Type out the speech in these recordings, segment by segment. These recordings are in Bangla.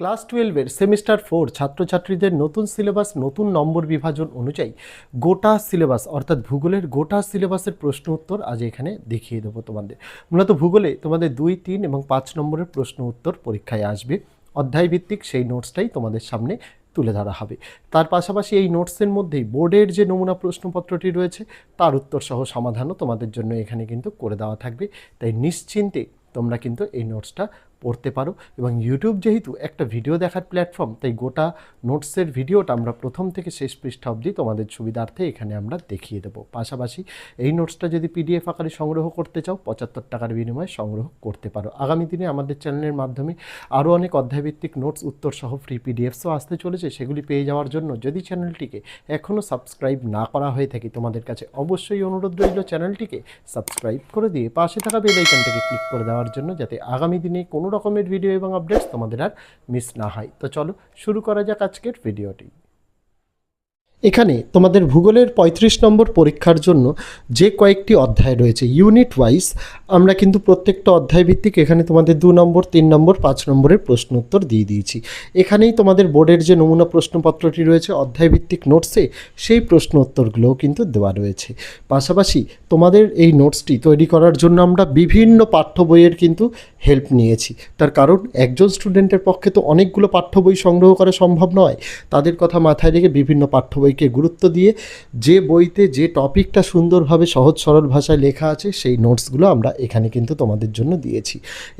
ক্লাস টুয়েলভের সেমিস্টার ফোর ছাত্রছাত্রীদের নতুন সিলেবাস, নতুন নম্বর বিভাজন অনুযায়ী গোটা সিলেবাস, অর্থাৎ ভূগোলের গোটা সিলেবাসের প্রশ্ন উত্তর আজ এখানে দেখিয়ে দেবো তোমাদের। মূলত ভূগোলে তোমাদের দুই, তিন এবং পাঁচ নম্বরের প্রশ্ন উত্তর পরীক্ষায় আসবে। অধ্যায়ভিত্তিক সেই নোটসটাই তোমাদের সামনে তুলে ধরা হবে। তার পাশাপাশি এই নোটসের মধ্যেই বোর্ডের যে নমুনা প্রশ্নপত্রটি রয়েছে, তার উত্তর সহ সমাধানও তোমাদের জন্য এখানে কিন্তু করে দেওয়া থাকবে। তাই নিশ্চিন্তে তোমরা কিন্তু এই নোটসটা পড়তে পারো এবং ইউটিউব যেহেতু একটা ভিডিও দেখার প্ল্যাটফর্ম তাই গোটা নোটসের ভিডিওটা আমরা প্রথম থেকে শেষ পৃষ্ঠা অবধি তোমাদের সুবিধার্থে এখানে আমরা দেখিয়ে দেবো। পাশাপাশি এই নোটসটা যদি পিডিএফ আকারে সংগ্রহ করতে চাও, পঁচাত্তর টাকার বিনিময়ে সংগ্রহ করতে পারো। আগামী দিনে আমাদের চ্যানেলের মাধ্যমে আরও অনেক অধ্যায়ভিত্তিক নোটস উত্তর সহ ফ্রি পিডিএফসও আসতে চলেছে, সেগুলি পেয়ে যাওয়ার জন্য যদি চ্যানেলটিকে এখনও সাবস্ক্রাইব না করা হয়ে থাকে, তোমাদের কাছে অবশ্যই অনুরোধ রইল চ্যানেলটিকে সাবস্ক্রাইব করে দিয়ে পাশে থাকা বেল আইকনটাকে ক্লিক করে দেওয়ার জন্য, যাতে আগামী দিনে কোনো রকমের ভিডিও এবং আপডেটস তোমাদের আর মিস না হয়। তো চলো, শুরু করা যাক আজকের ভিডিওটি এখানে তোমাদের ভূগোলের ৩৫ নম্বর পরীক্ষার জন্য যে কয়েকটি অধ্যায় রয়েছে ইউনিট ওয়াইজ আমরা কিন্তু প্রত্যেকটা অধ্যায় ভিত্তিক এখানে তোমাদের দু নম্বর, তিন নম্বর, পাঁচ নম্বরের প্রশ্ন উত্তর দিয়ে দিয়েছি। এখানেই তোমাদের বোর্ডের যে নমুনা প্রশ্নপত্রটি রয়েছে, অধ্যায় ভিত্তিক নোটসে সেই প্রশ্ন উত্তরগুলোও কিন্তু দেওয়া রয়েছে। পাশাপাশি তোমাদের এই নোটসটি তৈরি করার জন্য আমরা বিভিন্ন পাঠ্য বইয়ের কিন্তু হেল্প নিয়েছি। তার কারণ, একজন স্টুডেন্টের পক্ষে তো অনেকগুলো পাঠ্য বই সংগ্রহ করা সম্ভব নয়। তাদের কথা মাথায় রেখে বিভিন্ন পাঠ্য বইকে গুরুত্ব দিয়ে যে বইতে যে টপিকটা সুন্দরভাবে সহজ সরল ভাষায় লেখা আছে, সেই নোটসগুলো আমরা এখানে কিন্তু তোমাদের জন্য দিয়েছি।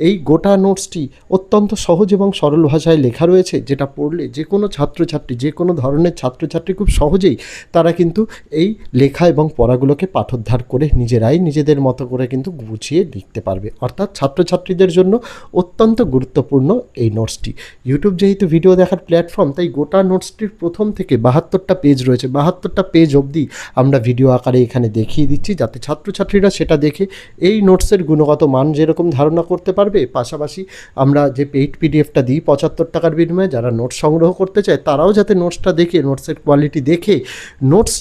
এই গোটা নোটসটি অত্যন্ত সহজ এবং সরল ভাষায় লেখা রয়েছে, যেটা পড়লে যে কোনো ছাত্রছাত্রী, যে কোনো ধরনের ছাত্রছাত্রী খুব সহজেই তারা কিন্তু এই লেখা এবং পড়াগুলোকে পাঠোদ্ধার করে নিজেরাই নিজেদের মতো করে কিন্তু গুছিয়ে লিখতে পারবে। অর্থাৎ ছাত্রছাত্রীদের জন্য অত্যন্ত গুরুত্বপূর্ণ এই নোটসটি। ইউটিউব যেহেতু ভিডিও দেখার প্ল্যাটফর্ম, তাই গোটা নোটসটির প্রথম থেকে বাহাত্তরটা পেজ রয়েছে। বাহাত্তরটা পেজ অবধি আমরা ভিডিও আকারে এখানে দেখিয়ে দিচ্ছি, যাতে ছাত্রছাত্রীরা সেটা দেখে এই নোটসের গুণগত মান যেরকম ধারণা করতে পারবে, পাশাপাশি আমরা যে পেইড পিডিএফটা দিই, পঁচাত্তর টাকার বিনিময়ে যারা নোটস সংগ্রহ করতে চায়, তারাও যাতে নোটসটা দেখে নোটসের কোয়ালিটি দেখে নোটস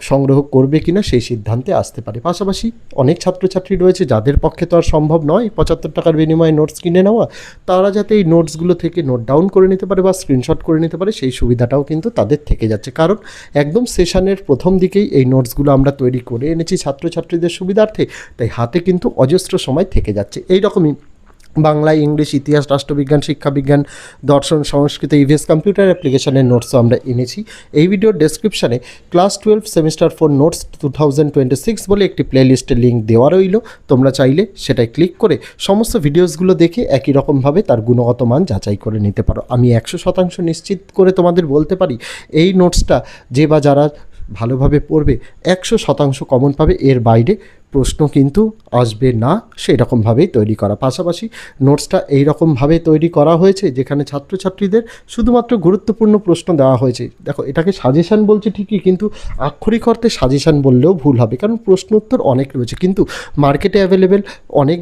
সংগ্রহ করবে কিনা সেই সিদ্ধান্তে আসতে পারে। পাশাপাশি অনেক ছাত্রছাত্রী রয়েছে যাদের পক্ষে তো আর সম্ভব নয় পঁচাত্তর টাকার বিনিময়ে নোটস কিনে নেওয়া। তারা যাতে এই নোটসগুলো থেকে নোট ডাউন করে নিতে পারে বা স্ক্রিনশট করে নিতে পারে সেই সুবিধাটাও কিন্তু তাদের থেকে যাচ্ছে। কারণ একদম সেশনের প্রথম দিকেই এই নোটসগুলো আমরা তৈরি করে এনেছি ছাত্রছাত্রীদের সুবিধার্থে। তাই হাতে কিন্তু অজস্র সময় থেকে যাচ্ছে। এই রকমই বাংলা, ইংলিশ, ইতিহাস, রাষ্ট্রবিজ্ঞান, শিক্ষাবিজ্ঞান, দর্শন, সংস্কৃত, ইভিএস, কম্পিউটার অ্যাপ্লিকেশনের নোটসও আমরা এনেছি। এই ভিডিওর ডেসক্রিপশানে class twelve semester four notes two thousand twenty six বলে একটি প্লেলিস্টের লিঙ্ক দেওয়া রইল। তোমরা চাইলে সেটাই ক্লিক করে সমস্ত ভিডিওসগুলো দেখে একই রকমভাবে তার গুণগত মান যাচাই করে নিতে পারো। আমি একশো শতাংশ নিশ্চিত করে তোমাদের বলতে পারি, এই নোটসটা যে বা যারা ভালোভাবে পড়বে, একশো শতাংশ কমন পাবে। এর বাইরে প্রশ্ন কিন্তু আসবে না সেই রকমভাবেই তৈরি করা। পাশাপাশি নোটসটা এই রকমভাবে তৈরি করা হয়েছে, যেখানে ছাত্রছাত্রীদের শুধুমাত্র গুরুত্বপূর্ণ প্রশ্ন দেওয়া হয়েছে। দেখো, এটাকে সাজেশান বলছে ঠিকই, কিন্তু আক্ষরিক অর্থে সাজেশান বললেও ভুল হবে, কারণ প্রশ্ন উত্তর অনেক রয়েছে। কিন্তু মার্কেটে অ্যাভেলেবেল অনেক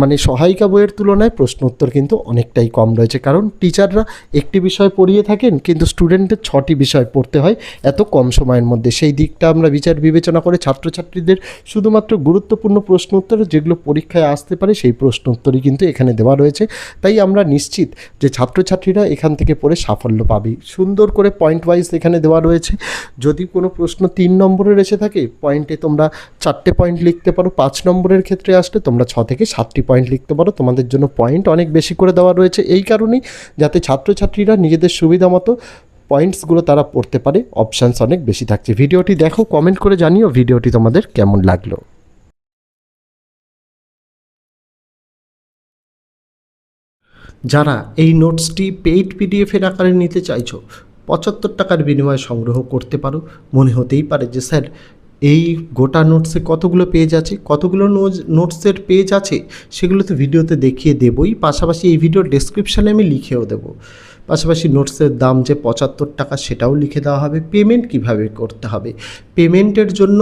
মানে সহায়িকা বইয়ের তুলনায় প্রশ্ন উত্তর কিন্তু অনেকটাই কম রয়েছে। কারণ টিচাররা একটি বিষয় পড়িয়ে থাকেন, কিন্তু স্টুডেন্টের ছটি বিষয় পড়তে হয় এত কম সময়ের মধ্যে। সেই দিকটা আমরা বিচার বিবেচনা করে ছাত্রছাত্রীদের শুধুমাত্র গুরুত্বপূর্ণ প্রশ্ন উত্তর যেগুলো পরীক্ষায় আসতে পারে, সেই প্রশ্ন উত্তরই কিন্তু এখানে দেওয়া রয়েছে। তাই আমরা নিশ্চিত যে ছাত্রছাত্রীরা এখান থেকে পড়ে সাফল্য পাবে। সুন্দর করে পয়েন্ট ওয়াইজ এখানে দেওয়া রয়েছে। যদি কোনো প্রশ্ন তিন নম্বরের এসে থাকে পয়েন্টে তোমরা চারটে পয়েন্ট লিখতে পারো। পাঁচ নম্বরের ক্ষেত্রে আসলে তোমরা ছ থেকে সাতটি পয়েন্ট লিখতে পারো। তোমাদের জন্য পয়েন্ট অনেক বেশি করে দেওয়া রয়েছে। এই কারণেই যাতে ছাত্রছাত্রীরা নিজেদের সুবিধা মতো পয়েন্টসগুলো তারা পড়তে পারে অপশানস অনেক বেশি থাকছে। ভিডিওটি দেখো কমেন্ট করে জানিও ভিডিওটি তোমাদের কেমন লাগল। যারা এই নোটসটি পেইড পিডিএফের আকারে নিতে চাইছো, পঁচাত্তর টাকার বিনিময়ে সংগ্রহ করতে পারো। মনে হতেই পারে যে, স্যার এই গোটা নোটসে কতগুলো পেজ আছে, কতগুলো নোটসের পেজ আছে সেগুলো তো ভিডিওতে দেখিয়ে দেবই। পাশাপাশি এই ভিডিওর ডেসক্রিপশানে আমি লিখেও দেবো। পাশাপাশি নোটসের দাম যে পঁচাত্তর টাকা সেটাও লিখে দেওয়া হবে। পেমেন্ট কীভাবে করতে হবে? পেমেন্টের জন্য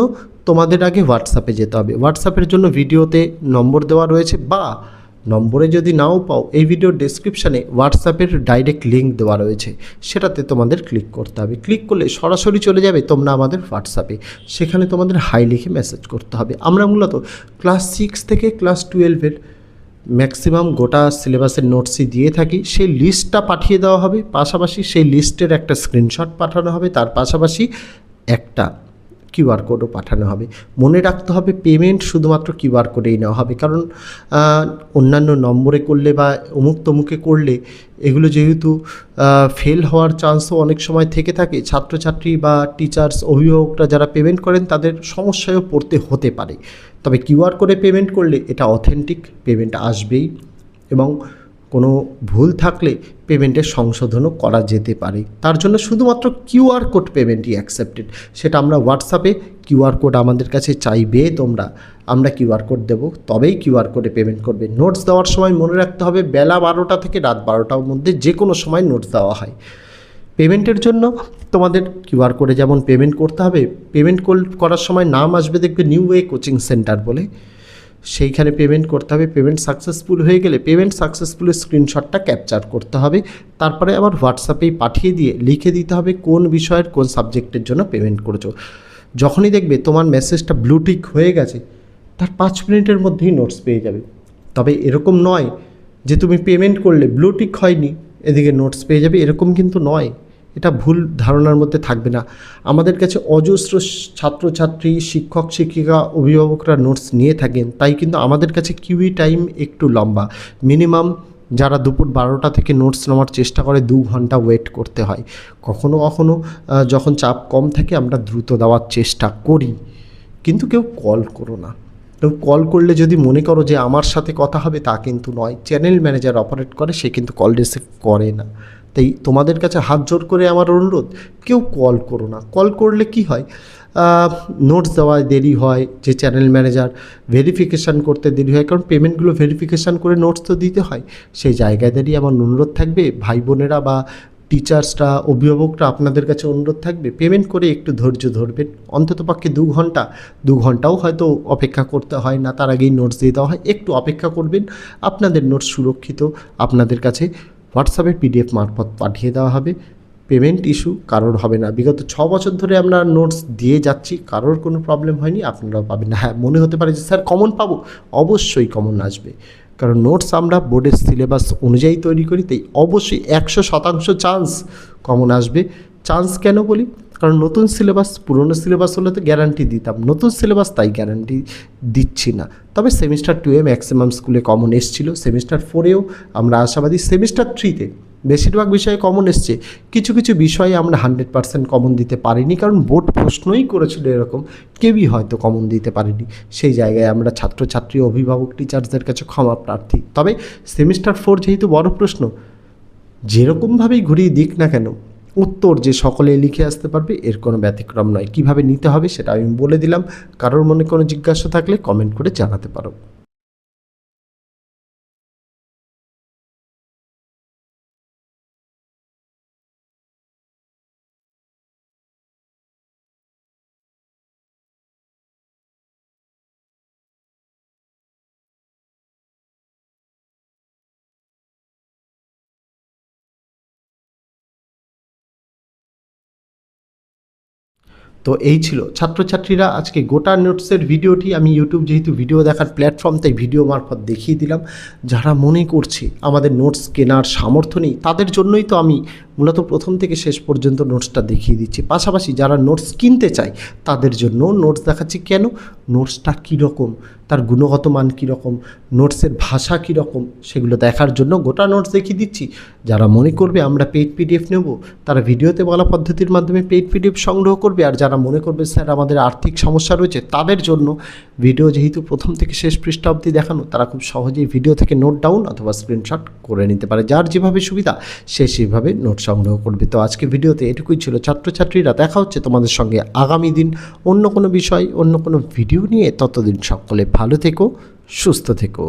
তোমাদের আগে হোয়াটসঅ্যাপে যেতে হবে। হোয়াটসঅ্যাপের জন্য ভিডিওতে নম্বর দেওয়া রয়েছে বা নম্বরে যদি নাও পাও, এই ভিডিওর ডেসক্রিপশানে হোয়াটসঅ্যাপের ডাইরেক্ট লিঙ্ক দেওয়া রয়েছে। সেটাতে তোমাদের ক্লিক করতে হবে। ক্লিক করলে সরাসরি চলে যাবে তোমরা আমাদের হোয়াটসঅ্যাপে সেখানে তোমাদের হাই লিখে মেসেজ করতে হবে। আমরা মূলত ক্লাস সিক্স থেকে ক্লাস টুয়েলভের ম্যাক্সিমাম গোটা সিলেবাসের নোটসই দিয়ে থাকি। সেই লিস্টটা পাঠিয়ে দেওয়া হবে। পাশাপাশি সেই লিস্টের একটা স্ক্রিনশট পাঠানো হবে। তার পাশাপাশি একটা কিউআর কোডও পাঠানো হবে। মনে রাখতে হবে পেমেন্ট শুধুমাত্র কিউআর কোডেই নেওয়া হবে। কারণ অন্যান্য নম্বরে করলে বা অমুক তমুকে করলে এগুলো যেহেতু ফেল হওয়ার চান্সও অনেক সময় থেকে থাকে। ছাত্রছাত্রী বা টিচার্স অভিভাবকরা যারা পেমেন্ট করেন তাদের সমস্যায়ও পড়তে হতে পারে। তবে কিউআর কোডে পেমেন্ট করলে এটা অথেন্টিক পেমেন্ট আসবেই এবং কোনো ভুল থাকলে পেমেন্টের সংশোধনও করা যেতে পারে। তার জন্য শুধুমাত্র কিউআর কোড পেমেন্টই অ্যাকসেপ্টেড সেটা আমরা হোয়াটসঅ্যাপে কিউআর কোড আমাদের কাছে চাইবে তোমরা। আমরা কিউআর কোড দেবো, তবেই কিউআর কোডে পেমেন্ট করবে। নোটস দেওয়ার সময় মনে রাখতে হবে, বেলা বারোটা থেকে রাত বারোটার মধ্যে যে কোনো সময় নোটস দেওয়া হয়। পেমেন্টের জন্য তোমাদের কিউআর কোডে যেমন পেমেন্ট করতে হবে পেমেন্ট করার সময় নাম আসবে দেখবে নিউ ওয়ে কোচিং সেন্টার বলে। সেইখানে পেমেন্ট করতে হবে পেমেন্ট সাকসেসফুল হয়ে গেলে পেমেন্ট সাকসেসফুলের স্ক্রিনশটটা ক্যাপচার করতে হবে। তারপরে আবার হোয়াটসঅ্যাপেই পাঠিয়ে দিয়ে লিখে দিতে হবে কোন বিষয়ের কোন সাবজেক্টের জন্য পেমেন্ট করেছ। যখনই দেখবে তোমার মেসেজটা ব্লুটিক হয়ে গেছে, তার পাঁচ মিনিটের মধ্যেই নোটস পেয়ে যাবে। তবে এরকম নয় যে তুমি পেমেন্ট করলে ব্লুটিক হয়নি, এদিকে নোটস পেয়ে যাবে, এরকম কিন্তু নয়। এটা ভুল ধারণার মধ্যে থাকবে না। আমাদের কাছে অজস্র ছাত্রছাত্রী, শিক্ষক, শিক্ষিকা, অভিভাবকরা নোটস নিয়ে থাকেন, তাই কিন্তু আমাদের কাছে কিউই টাইম একটু লম্বা। মিনিমাম যারা দুপুর বারোটা থেকে নোটস নেওয়ার চেষ্টা করে, দু ঘণ্টা ওয়েট করতে হয়। কখনো কখনো যখন চাপ কম থাকে, আমরা দ্রুত দেওয়ার চেষ্টা করি। কিন্তু কেউ কল করো না। কল করলে যদি মনে করো যে আমার সাথে কথা হবে, তা কিন্তু নয়। চ্যানেল ম্যানেজার অপারেট করে, সে কিন্তু কল রিসিভ করে না। তাই তোমাদের কাছে হাত জোর করে আমার অনুরোধ, কেউ কল করো না। কল করলে কি হয়? নোটস দেওয়ায় দেরি হয়, যে চ্যানেল ম্যানেজার ভেরিফিকেশান করতে দেরি হয়, কারণ পেমেন্টগুলো ভেরিফিকেশান করে নোটস তো দিতে হয়। সেই জায়গায় আমার অনুরোধ থাকবে, ভাই বোনেরা বা টিচার্সরা অভিভাবকরা আপনাদের কাছে অনুরোধ থাকবে পেমেন্ট করে একটু ধৈর্য ধরবেন। অন্তত পক্ষে দু ঘণ্টা, দু ঘন্টাও হয়তো অপেক্ষা করতে হয় না, তার আগেই নোটস দিয়ে দেওয়া হয়, একটু অপেক্ষা করবেন। আপনাদের নোটস সুরক্ষিত, আপনাদের কাছে হোয়াটসঅ্যাপে পিডিএফ মারফত পাঠিয়ে দেওয়া হবে। পেমেন্ট ইস্যু কারোর হবে না। বিগত ছ বছর ধরে আমরা নোটস দিয়ে যাচ্ছি, কারোর কোনো প্রবলেম হয়নি, আপনারাও পাবেন হ্যাঁ মনে হতে পারে যে, স্যার কমন পাবো? অবশ্যই কমন আসবে। কারণ নোটস আমরা বোর্ডের সিলেবাস অনুযায়ী তৈরি করি, তাই অবশ্যই একশো শতাংশ চান্স কমন আসবে। চান্স কেন বলি? কারণ নতুন সিলেবাস পুরনো সিলেবাস হলে তো গ্যারান্টি দিতাম। নতুন সিলেবাস তাই গ্যারান্টি দিচ্ছি না। তবে সেমিস্টার টুয়ে ম্যাক্সিমাম স্কুলে কমন এসেছিল। সেমিস্টার ফোরেও আমরা আশাবাদী সেমিস্টার থ্রিতে বেশিরভাগ বিষয়ে কমন এসছে। কিছু কিছু বিষয়ে আমরা হান্ড্রেড পার্সেন্ট কমন দিতে পারিনি। কারণ বোর্ড প্রশ্নই করেছিল এরকম। কেউই হয়তো কমন দিতে পারেনি। সেই জায়গায় আমরা ছাত্রছাত্রী, অভিভাবক টিচার্সদের কাছে ক্ষমা প্রার্থী। তবে সেমিস্টার ফোর যেহেতু বড় প্রশ্ন, যেরকমভাবেই ঘুরিয়ে দিক না কেন উত্তর যে সকলে লিখে আসতে পারবে, এর কোনো ব্যতিক্রম নয়। কীভাবে নিতে হবে সেটা আমি বলে দিলাম। কারোর মনে কোনো জিজ্ঞাসা থাকলে কমেন্ট করে জানাতে পারো। তো এই ছিল। ছাত্রছাত্রীরা, আজকে গোটা নোটসের ভিডিওটি, আমি ইউটিউব যেহেতু ভিডিও দেখার প্ল্যাটফর্ম তাই ভিডিও মারফত দেখিয়ে দিলাম। যারা মনে করছে আমাদের নোটস কেনার সামর্থ্য নেই, তাদের জন্যই তো আমি মূলত প্রথম থেকে শেষ পর্যন্ত নোটসটা দেখিয়ে দিচ্ছি। পাশাপাশি যারা নোটস কিনতে চায়, তাদের জন্য নোটস দেখাচ্ছি কেন? নোটসটা কীরকম? তার গুণগত মান কীরকম? নোটসের ভাষা কীরকম? সেগুলো দেখার জন্য গোটা নোটস দেখিয়ে দিচ্ছি। যারা মনে করবে আমরা পেইড পিডিএফ নেব, তারা ভিডিওতে বলা পদ্ধতির মাধ্যমে পেইড পিডিএফ সংগ্রহ করবে। আর যারা মনে করবে, স্যার, আমাদের আর্থিক সমস্যা রয়েছে, তাদের জন্য ভিডিও যেহেতু প্রথম থেকে শেষ পৃষ্ঠা অবধি দেখানো, তারা খুব সহজেই ভিডিও থেকে নোট ডাউন অথবা স্ক্রিনশট করে নিতে পারে। যার যেভাবে সুবিধা, সে সেভাবে নোট সংগ্রহ করবে। তো আজকে ভিডিওতে এটুকুই ছিল। ছাত্রছাত্রীরা, দেখা হচ্ছে তোমাদের সঙ্গে আগামী দিন অন্য কোনো বিষয়, অন্য কোনো ভিডিও নিয়ে। ততদিন সকলে ভালো থেকো, সুস্থ থেকো।